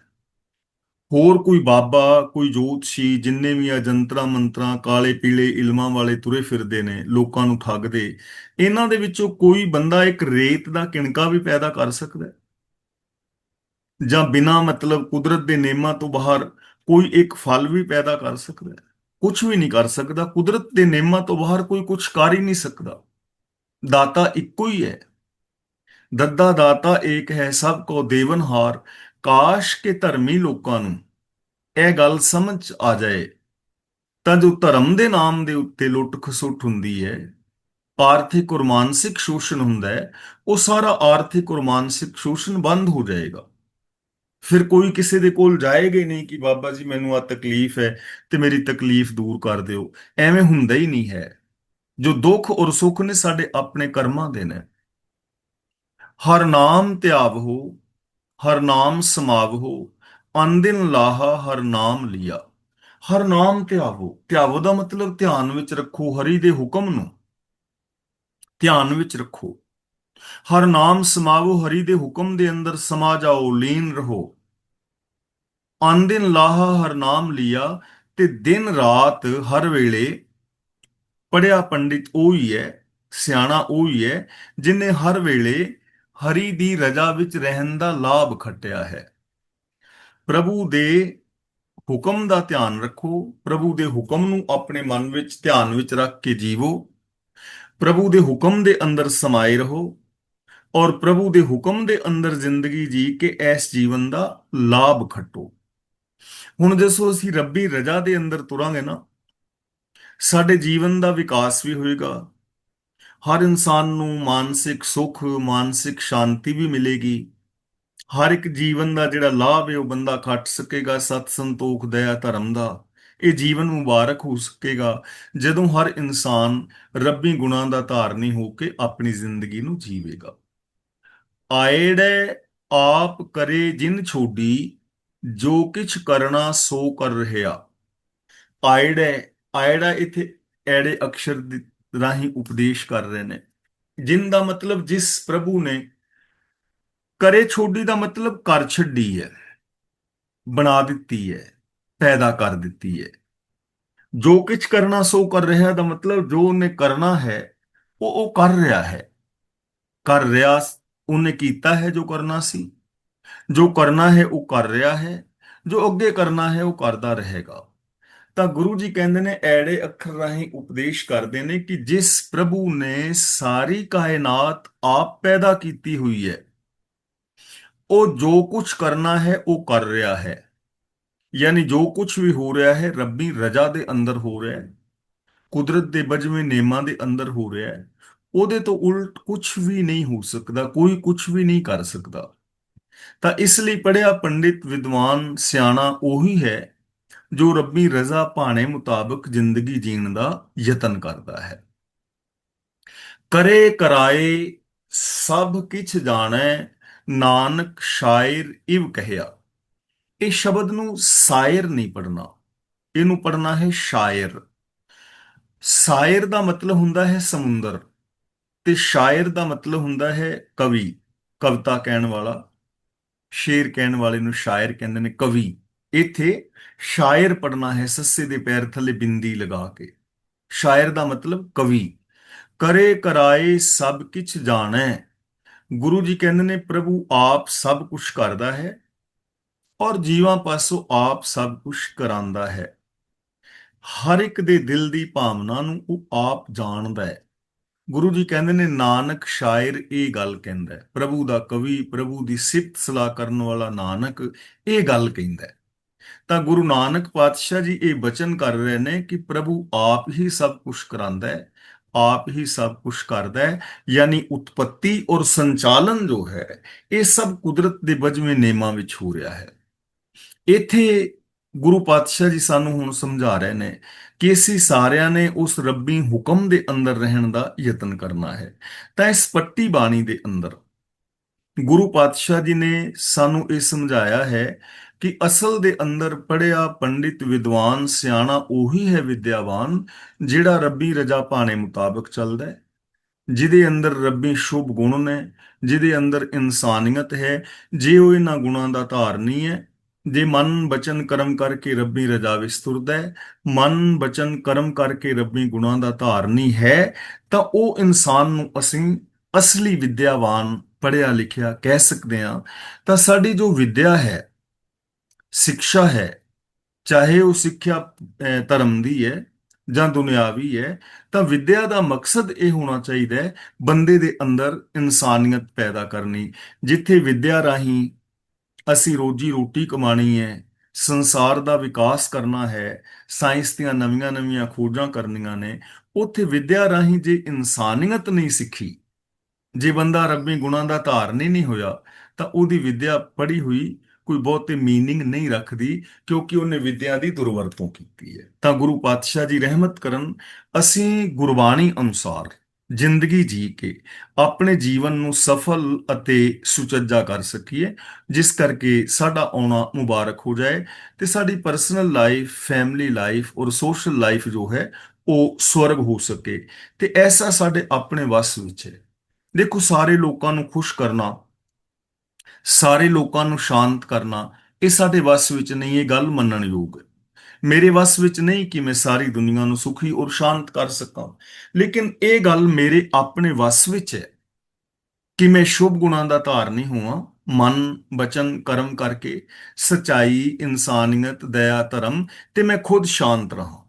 ਹੋਰ ਕੋਈ ਬਾਬਾ, ਕੋਈ ਜੋਤਸ਼ੀ ਜਿੰਨੇ ਵੀ ਆ ਜੰਤਰਾ ਮੰਤਰਾ, ਕਾਲੇ ਪੀਲੇ ਇਲਮਾਂ ਵਾਲੇ ਤੁਰੇ ਫਿਰਦੇ ਨੇ, ਲੋਕਾਂ ਨੂੰ ਠੱਗਦੇ। ਇਹਨਾਂ ਦੇ ਵਿੱਚੋਂ ਕੋਈ ਬੰਦਾ ਇੱਕ ਰੇਤ ਦਾ ਕਿਣਕਾ ਵੀ ਪੈਦਾ ਕਰ ਸਕਦਾ ਜਾਂ ਬਿਨਾ ਮਤਲਬ ਕੁਦਰਤ ਦੇ ਨੇਮਾਂ ਤੋਂ ਬਾਹਰ ਕੋਈ ਇੱਕ ਫਲ ਵੀ ਪੈਦਾ ਕਰ ਸਕਦਾ ਹੈ? ਕੁਝ ਵੀ ਨਹੀਂ ਕਰ ਸਕਦਾ। ਕੁਦਰਤ ਦੇ ਨੇਮਾਂ ਤੋਂ ਬਾਹਰ ਕੋਈ ਕੁਝ ਕਰ ਹੀ ਨਹੀਂ ਸਕਦਾ। ਦਾਤਾ ਇੱਕੋ ਹੀ ਹੈ। ਦੱਦਾ ਦਾਤਾ ਏਕ ਹੈ, ਸਭ ਕੋ ਦੇਵਨਹਾਰ ਕਾਸ਼ ਕਿ ਧਰਮੀ ਲੋਕਾਂ ਨੂੰ ਇਹ ਗੱਲ ਸਮਝ ਆ ਜਾਏ, ਤਾਂ ਜੋ ਧਰਮ ਦੇ ਨਾਮ ਦੇ ਉੱਤੇ ਲੁੱਟ ਖਸੁੱਟ ਹੁੰਦੀ ਹੈ ਆਰਥਿਕ ਔਰ ਮਾਨਸਿਕ ਸ਼ੋਸ਼ਣ ਹੁੰਦਾ ਹੈ, ਉਹ ਸਾਰਾ ਆਰਥਿਕ ਔਰ ਮਾਨਸਿਕ ਸ਼ੋਸ਼ਣ ਬੰਦ ਹੋ ਜਾਏਗਾ। ਫਿਰ ਕੋਈ ਕਿਸੇ ਦੇ ਕੋਲ ਜਾਏਗਾ ਹੀ ਨਹੀਂ ਕਿ ਬਾਬਾ ਜੀ, ਮੈਨੂੰ ਆ ਤਕਲੀਫ ਹੈ ਤੇ ਮੇਰੀ ਤਕਲੀਫ ਦੂਰ ਕਰ ਦਿਓ। ਐਵੇਂ ਹੁੰਦਾ ਹੀ ਨਹੀਂ ਹੈ। ਜੋ ਦੁੱਖ ਔਰ ਸੁੱਖ ਨੇ ਸਾਡੇ ਆਪਣੇ ਕਰਮਾਂ ਦੇ ਨੇ। ਹਰ ਨਾਮ ਧਿਆਵੋ ਹਰ ਨਾਮ ਸਮਾਵੋ ਅੰਦਿਨ ਲਾਹਾ ਹਰ ਨਾਮ ਲਿਆ। ਹਰ ਨਾਮ ਧਿਆਵੋ। ਧਿਆਵੋ ਦਾ ਮਤਲਬ ਧਿਆਨ ਵਿੱਚ ਰੱਖੋ ਹਰੀ ਦੇ ਹੁਕਮ ਨੂੰ। ਧਿਆਨ ਵਿੱਚ ਰੱਖੋ। ਹਰ ਨਾਮ ਸਮਾਵੋ ਹਰੀ ਦੇ ਹੁਕਮ ਦੇ ਅੰਦਰ ਸਮਾ ਜਾਓ, ਲੀਨ ਰਹੋ। ਅੰਦਿਨ ਲਾਹਾ ਹਰ ਨਾਮ ਲਿਆ ਤੇ ਦਿਨ ਰਾਤ ਹਰ ਵੇਲੇ ਪੜਿਆ ਪੰਡਿਤ ਉਹ ਹੀ ਹੈ, ਸਿਆਣਾ ਉਹ ਹੀ ਹੈ, ਜਿਨੇ ਹਰ ਵੇਲੇ ਹਰੀ ਦੀ ਰਜਾ ਵਿੱਚ ਰਹਿਣ ਦਾ ਲਾਭ ਖੱਟਿਆ ਹੈ। ਪ੍ਰਭੂ ਦੇ ਹੁਕਮ ਦਾ ਧਿਆਨ ਰੱਖੋ। ਪ੍ਰਭੂ ਦੇ ਹੁਕਮ ਨੂੰ ਆਪਣੇ ਮਨ ਵਿੱਚ, ਧਿਆਨ ਵਿੱਚ ਰੱਖ ਕੇ ਜੀਵੋ। ਪ੍ਰਭੂ ਦੇ ਹੁਕਮ ਦੇ ਅੰਦਰ ਸਮਾਏ ਰਹੋ ਔਰ ਪ੍ਰਭੂ ਦੇ ਹੁਕਮ ਦੇ ਅੰਦਰ ਜ਼ਿੰਦਗੀ ਜੀ ਕੇ ਇਸ ਜੀਵਨ ਦਾ ਲਾਭ ਖੱਟੋ। ਹੁਣ ਜਿਸੋ ਅਸੀਂ ਰੱਬੀ ਰਜਾ ਦੇ ਅੰਦਰ ਤੁਰਾਂਗੇ ਨਾ, ਸਾਡੇ ਜੀਵਨ ਦਾ ਵਿਕਾਸ ਵੀ ਹੋਏਗਾ। ਹਰ ਇਨਸਾਨ ਨੂੰ ਮਾਨਸਿਕ ਸੁੱਖ, ਮਾਨਸਿਕ ਸ਼ਾਂਤੀ ਵੀ ਮਿਲੇਗੀ। ਹਰ ਇੱਕ ਜੀਵਨ ਦਾ ਜਿਹੜਾ ਲਾਭ ਹੈ, ਉਹ ਬੰਦਾ ਖੱਟ ਸਕੇਗਾ, ਸਤ ਸੰਤੋਖ, ਦਇਆ, ਧਰਮ ਦਾ। ਇਹ ਜੀਵਨ ਮੁਬਾਰਕ ਹੋ ਸਕੇਗਾ, ਜਦੋਂ ਹਰ ਇਨਸਾਨ ਰੱਬੀ ਗੁਣਾਂ ਦਾ ਧਾਰਨੀ ਹੋ ਕੇ ਆਪਣੀ ਜ਼ਿੰਦਗੀ ਨੂੰ ਜੀਵੇਗਾ। ਆਏੜੇ ਆਪ ਕਰੇ ਜਿਨ ਛੋਡੀ, ਜੋ ਕਿਛ ਕਰਨਾ ਸੋ ਕਰ ਰਿਹਾ। ਆਏੜੇ, ਆਏੜਾ ਇੱਥੇ ਐੜੇ ਅਕਸ਼ਰ ਰਾਹੀਂ ਉਪਦੇਸ਼ ਕਰ ਰਹੇ ਨੇ। ਜਿਨ ਦਾ ਮਤਲਬ ਜਿਸ ਪ੍ਰਭੂ ਨੇ ਕਰੇ ਛੋਡੀ ਦਾ ਮਤਲਬ ਕਰ ਛੱਡੀ ਹੈ, ਬਣਾ ਦਿੱਤੀ ਹੈ, ਪੈਦਾ ਕਰ ਦਿੱਤੀ ਹੈ। ਜੋ ਕੁਝ ਕਰਨਾ ਸੋ ਕਰ ਰਿਹਾ ਦਾ ਮਤਲਬ ਜੋ ਉਹਨੇ ਕਰਨਾ ਹੈ, ਉਹ ਉਹ ਕਰ ਰਿਹਾ ਹੈ। ਕਰ ਰਿਹਾ ਉਹਨੇ ਕੀਤਾ ਹੈ ਜੋ ਕਰਨਾ ਸੀ। ਜੋ ਕਰਨਾ ਹੈ ਉਹ ਕਰ ਰਿਹਾ ਹੈ, ਜੋ ਅੱਗੇ ਕਰਨਾ ਹੈ ਉਹ ਕਰਦਾ ਰਹੇਗਾ। ਤਾਂ ਗੁਰੂ ਜੀ ਕਹਿੰਦੇ ਨੇ, ਐੜੇ ਅੱਖਰ ਰਾਹੀਂ ਉਪਦੇਸ਼ ਕਰਦੇ ਨੇ ਕਿ ਜਿਸ ਪ੍ਰਭੂ ਨੇ ਸਾਰੀ ਕਾਇਨਾਤ ਆਪ ਪੈਦਾ ਕੀਤੀ ਹੋਈ ਹੈ, ਉਹ ਜੋ ਕੁਝ ਕਰਨਾ ਹੈ, ਉਹ ਕਰ ਰਿਹਾ ਹੈ। ਯਾਨੀ ਜੋ ਕੁਝ ਵੀ ਹੋ ਰਿਹਾ ਹੈ, ਰੱਬੀ ਰਜ਼ਾ ਦੇ ਅੰਦਰ ਹੋ ਰਿਹਾ ਹੈ, ਕੁਦਰਤ ਦੇ ਬਜਵੇਂ ਨੇਮਾਂ ਦੇ ਅੰਦਰ ਹੋ ਰਿਹਾ ਹੈ, ਉਹਦੇ ਤੋਂ ਉਲਟ ਕੁਝ ਵੀ ਨਹੀਂ ਹੋ ਸਕਦਾ, ਕੋਈ ਕੁਝ ਵੀ ਨਹੀਂ ਕਰ ਸਕਦਾ। ਤਾਂ ਇਸ ਲਈ ਪੜਿਆ ਪੰਡਿਤ ਵਿਦਵਾਨ ਸਿਆਣਾ ਉਹੀ ਹੈ ਜੋ ਰੱਬੀ ਰਜ਼ਾ ਭਾਣੇ ਮੁਤਾਬਕ ਜ਼ਿੰਦਗੀ ਜੀਣ ਦਾ ਯਤਨ ਕਰਦਾ ਹੈ। ਕਰੇ ਕਰਾਏ ਸਭ ਕਿਛ ਜਾਣੈ, ਨਾਨਕ ਸ਼ਾਇਰ ਇਵ ਕਹਿਆ। ਇਹ ਸ਼ਬਦ ਨੂੰ ਸਾਇਰ ਨਹੀਂ ਪੜਨਾ ਇਹਨੂੰ ਪੜਨਾ ਹੈ ਸ਼ਾਇਰ। ਸਾਇਰ ਦਾ ਮਤਲਬ ਹੁੰਦਾ ਹੈ ਸਮੁੰਦਰ ਤੇ ਸ਼ਾਇਰ ਦਾ ਮਤਲਬ ਹੁੰਦਾ ਹੈ ਕਵੀ। ਕਵਿਤਾ ਕਹਿਣ ਵਾਲਾ, ਸ਼ੇਰ ਕਹਿਣ ਵਾਲੇ ਨੂੰ ਸ਼ਾਇਰ ਕਹਿੰਦੇ ਨੇ ਕਵੀ। ਇੱਥੇ ਸ਼ਾਇਰ ਪੜਨਾ ਹੈ, ਸੱਸੇ ਦੇ ਪੈਰ ਥੱਲੇ ਬਿੰਦੀ ਲਗਾ ਕੇ। ਸ਼ਾਇਰ ਦਾ ਮਤਲਬ ਕਵੀ। ਕਰੇ ਕਰਾਏ ਸਭ ਕਿਛ ਜਾਣੈ। ਗੁਰੂ ਜੀ ਕਹਿੰਦੇ ਨੇ, ਪ੍ਰਭੂ ਆਪ ਸਭ ਕੁਝ ਕਰਦਾ ਹੈ ਔਰ ਜੀਵਾਂ ਪਾਸੋਂ ਆਪ ਸਭ ਕੁਝ ਕਰਾਂਦਾ ਹੈ। ਹਰ ਇੱਕ ਦੇ ਦਿਲ ਦੀ ਭਾਵਨਾ ਨੂੰ ਉਹ ਆਪ ਜਾਣਦਾ ਹੈ। ਗੁਰੂ ਜੀ ਕਹਿੰਦੇ ਨੇ, ਨਾਨਕ ਸ਼ਾਇਰ ਇਹ ਗੱਲ ਕਹਿੰਦਾ ਪ੍ਰਭੂ ਦਾ ਕਵੀ, ਪ੍ਰਭੂ ਦੀ ਸਿਫਤ ਸਲਾਹ ਕਰਨ ਵਾਲਾ ਨਾਨਕ ਇਹ ਗੱਲ ਕਹਿੰਦਾ ਤਾਂ ਗੁਰੂ ਨਾਨਕ ਪਾਤਸ਼ਾਹ ਜੀ ਇਹ ਬਚਨ ਕਰ ਰਹੇ ਨੇ ਕਿ ਪ੍ਰਭੂ ਆਪ ਹੀ ਸਭ ਕੁਝ ਕਰਾਂਦਾ ਹੈ, ਆਪ ਹੀ ਸਭ ਕੁਝ ਕਰਦਾ ਹੈ, ਯਾਨੀ ਉਤਪਤੀ ਔਰ ਸੰਚਾਲਨ ਜੋ ਹੈ, ਇਹ ਸਭ ਕੁਦਰਤ ਦੇ ਬਜਵੇਂ ਨੇਮਾਂ ਵਿੱਚ ਹੋ ਰਿਹਾ ਹੈ। ਇੱਥੇ ਗੁਰੂ ਪਾਤਸ਼ਾਹ ਜੀ ਸਾਨੂੰ ਹੁਣ ਸਮਝਾ ਰਹੇ ਨੇ ਕਿ ਅਸੀਂ ਸਾਰਿਆਂ ਨੇ ਉਸ ਰੱਬੀ ਹੁਕਮ ਦੇ ਅੰਦਰ ਰਹਿਣ ਦਾ ਯਤਨ ਕਰਨਾ ਹੈ, ਤਾਂ ਇਸ ਪੱਟੀ ਬਾਣੀ ਦੇ ਅੰਦਰ ਗੁਰੂ ਪਾਤਸ਼ਾਹ ਜੀ ਨੇ ਸਾਨੂੰ ਇਹ ਸਮਝਾਇਆ ਹੈ ਕਿ ਅਸਲ ਦੇ ਅੰਦਰ ਪੜਿਆ ਪੰਡਿਤ ਵਿਦਵਾਨ ਸਿਆਣਾ ਉਹੀ ਹੈ ਵਿਦਿਆਵਾਨ ਜਿਹੜਾ ਰੱਬੀ ਰਜਾ ਪਾਣੇ ਮੁਤਾਬਕ ਚੱਲਦਾ ਹੈ, ਜਿਹਦੇ ਅੰਦਰ ਰੱਬੀ ਸ਼ੁਭ ਗੁਣ ਨੇ, ਜਿਹਦੇ ਅੰਦਰ ਇਨਸਾਨੀਅਤ ਹੈ, ਜੇ ਉਹ ਇਹਨਾਂ ਗੁਣਾਂ ਦਾ ਧਾਰਨੀ ਹੈ, ਜੇ ਮਨ ਬਚਨ ਕਰਮ ਕਰਕੇ ਰੱਬੀ ਰਜਾ ਵਿੱਚ ਤੁਰਦਾ ਹੈ, ਮਨ ਬਚਨ ਕਰਮ ਕਰਕੇ ਰੱਬੀ ਗੁਣਾਂ ਦਾ ਧਾਰਨੀ ਹੈ, ਤਾਂ ਉਹ ਇਨਸਾਨ ਨੂੰ ਅਸੀਂ ਅਸਲੀ ਵਿਦਿਆਵਾਨ ਪੜਿਆ ਲਿਖਿਆ ਕਹਿ ਸਕਦੇ ਹਾਂ। ਤਾਂ ਸਾਡੀ ਜੋ ਵਿਦਿਆ ਹੈ ਸਿੱਖਿਆ ਹੈ, ਚਾਹੇ ਉਹ ਸਿੱਖਿਆ ਧਰਮ ਦੀ ਹੈ ਜਾਂ ਦੁਨਿਆਵੀ ਹੈ, ਤਾਂ ਵਿਦਿਆ ਦਾ ਮਕਸਦ ਇਹ ਹੋਣਾ ਚਾਹੀਦਾ ਹੈ, ਬੰਦੇ ਦੇ ਅੰਦਰ ਇਨਸਾਨੀਅਤ ਪੈਦਾ ਕਰਨੀ, ਜਿੱਥੇ ਵਿਦਿਆ ਰਾਹੀਂ ਅਸੀਂ ਰੋਜੀ ਰੋਟੀ ਕਮਾਣੀ ਹੈ, ਸੰਸਾਰ ਦਾ ਵਿਕਾਸ ਕਰਨਾ ਹੈ, ਸਾਇੰਸ ਦੀਆਂ ਨਵੀਆਂ-ਨਵੀਆਂ ਖੋਜਾਂ ਕਰਨੀਆਂ ਨੇ, ਉੱਥੇ ਵਿਦਿਆ ਰਾਹੀਂ ਜੇ ਇਨਸਾਨੀਅਤ ਨਹੀਂ ਸਿੱਖੀ, ਜੇ ਬੰਦਾ ਰੱਬੀ ਗੁਣਾਂ ਦਾ ਧਾਰਨੀ ਨਹੀਂ ਹੋਇਆ, ਤਾਂ ਉਹਦੀ ਵਿਦਿਆ ਪੜ੍ਹੀ ਹੋਈ ਕੋਈ ਬਹੁਤੀ मीनिंग ਨਹੀਂ ਰੱਖਦੀ ਕਿਉਂਕਿ ਉਹਨੇ ਵਿਦਿਆ ਦੀ ਦੁਰਵਰਤੋਂ ਕੀਤੀ ਹੈ ਤਾਂ ਗੁਰੂ ਪਾਤਸ਼ਾਹ ਜੀ ਰਹਿਮਤ ਕਰਨ ਅਸੀਂ ਗੁਰਬਾਣੀ ਅਨੁਸਾਰ ਜ਼ਿੰਦਗੀ ਜੀ ਕੇ ਆਪਣੇ ਜੀਵਨ ਨੂੰ ਸਫਲ ਅਤੇ ਸੁਚੱਜਾ ਕਰ ਸਕੀਏ ਜਿਸ ਕਰਕੇ ਸਾਡਾ ਆਉਣਾ ਮੁਬਾਰਕ ਹੋ ਜਾਏ ਤੇ ਸਾਡੀ ਪਰਸਨਲ ਲਾਈਫ ਫੈਮਿਲੀ ਲਾਈਫ ਔਰ ਸੋਸ਼ਲ ਲਾਈਫ ਜੋ ਹੈ ਉਹ ਸਵਰਗ ਹੋ ਸਕੇ ਤੇ ਐਸਾ ਸਾਡੇ ਆਪਣੇ ਵੱਸ ਵਿੱਚ ਹੈ ਦੇਖੋ ਸਾਰੇ ਲੋਕਾਂ ਨੂੰ ਖੁਸ਼ ਕਰਨਾ ਸਾਰੇ ਲੋਕਾਂ ਨੂੰ ਸ਼ਾਂਤ ਕਰਨਾ, ਇਹ ਸਾਡੇ ਵੱਸ ਵਿੱਚ ਨਹੀਂ, ਇਹ ਗੱਲ ਮੰਨਣਯੋਗ ਹੈ। ਮੇਰੇ ਵੱਸ ਵਿੱਚ ਨਹੀਂ ਕਿ ਮੈਂ ਸਾਰੀ ਦੁਨੀਆ ਨੂੰ ਸੁਖੀ ਔਰ ਸ਼ਾਂਤ ਕਰ ਸਕਾਂ, ਲੇਕਿਨ ਇਹ ਗੱਲ ਮੇਰੇ ਆਪਣੇ ਵੱਸ ਵਿੱਚ ਹੈ ਕਿ ਮੈਂ ਸ਼ੁਭ ਗੁਣਾਂ ਦਾ ਧਾਰਨੀ ਹੋਵਾਂ। ਮਨ ਬਚਨ ਕਰਮ ਕਰਕੇ ਸਚਾਈ, ਇਨਸਾਨੀਅਤ, ਦਇਆ, ਧਰਮ ਤੇ ਮੈਂ ਖੁਦ ਸ਼ਾਂਤ ਰਹਾ।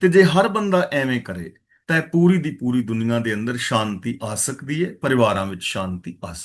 ਤੇ ਜੇ ਹਰ ਬੰਦਾ ਐਵੇਂ ਕਰੇ, ਤਾਂ ਇਹ ਪੂਰੀ ਦੀ ਪੂਰੀ ਦੁਨੀਆ ਦੇ ਅੰਦਰ ਸ਼ਾਂਤੀ ਆ ਸਕਦੀ ਹੈ, ਪਰਿਵਾਰਾਂ ਵਿੱਚ ਸ਼ਾਂਤੀ ਆ ਸਕਦੀ